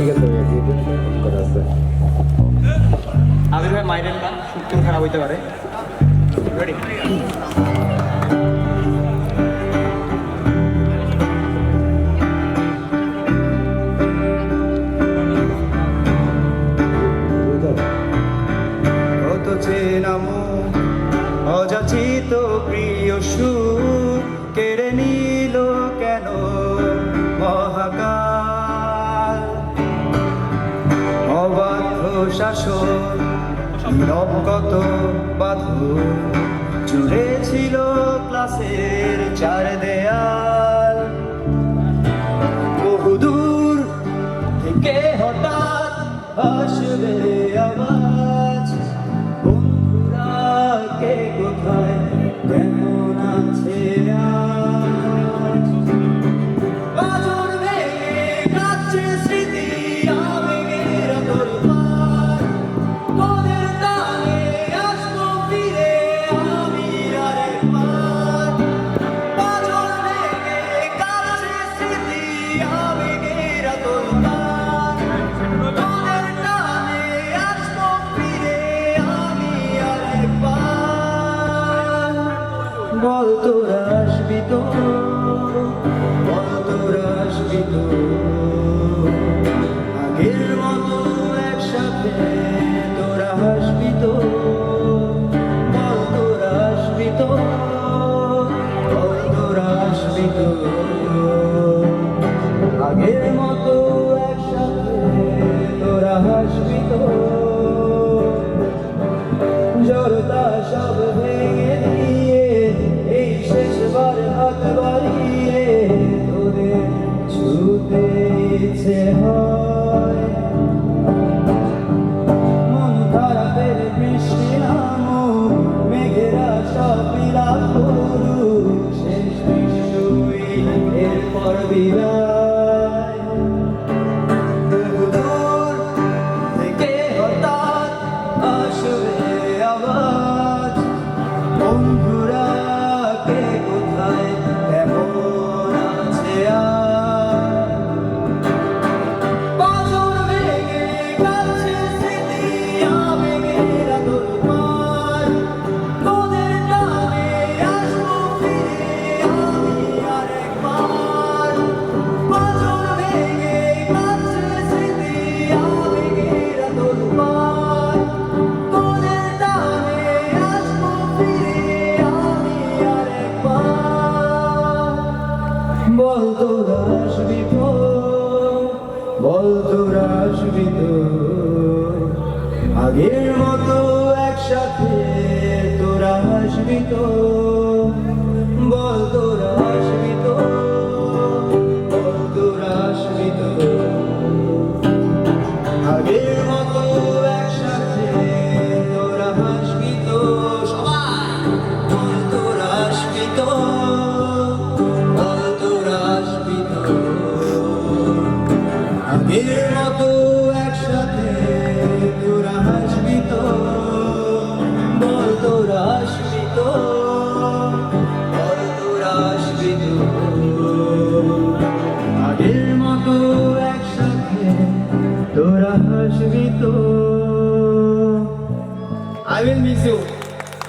ঠিক আছে ভাইয়া করা আছে। আবির ভাই মাইরেন না শুক্র খারাপ হইতে পারে। রেডি কত চেনামো অযাচিত প্রিয় সুর। শাসন নবগত কত বাধু জুড়ে ছিল ক্লাসের চার দেয়াল। বহুদূর থেকে হঠাৎ আসবে আওয়াজ। বন্ধুরা, কে কোথায় বল তোরা। তোরা আসবি তো আগের মতো একসাথে তোরা আসবি তো আগের মতো একসাথে তোরা হাসবি তো বল তোরা আসবি তো বল তোরা আসবি তো। আগের মতো একসাথে তোরা হাসবি তো। I will miss you,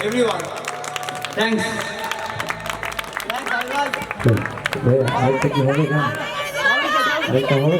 everyone. Thanks. ভাইয়া আরেকটা কি হবে গান আরেকটা হবে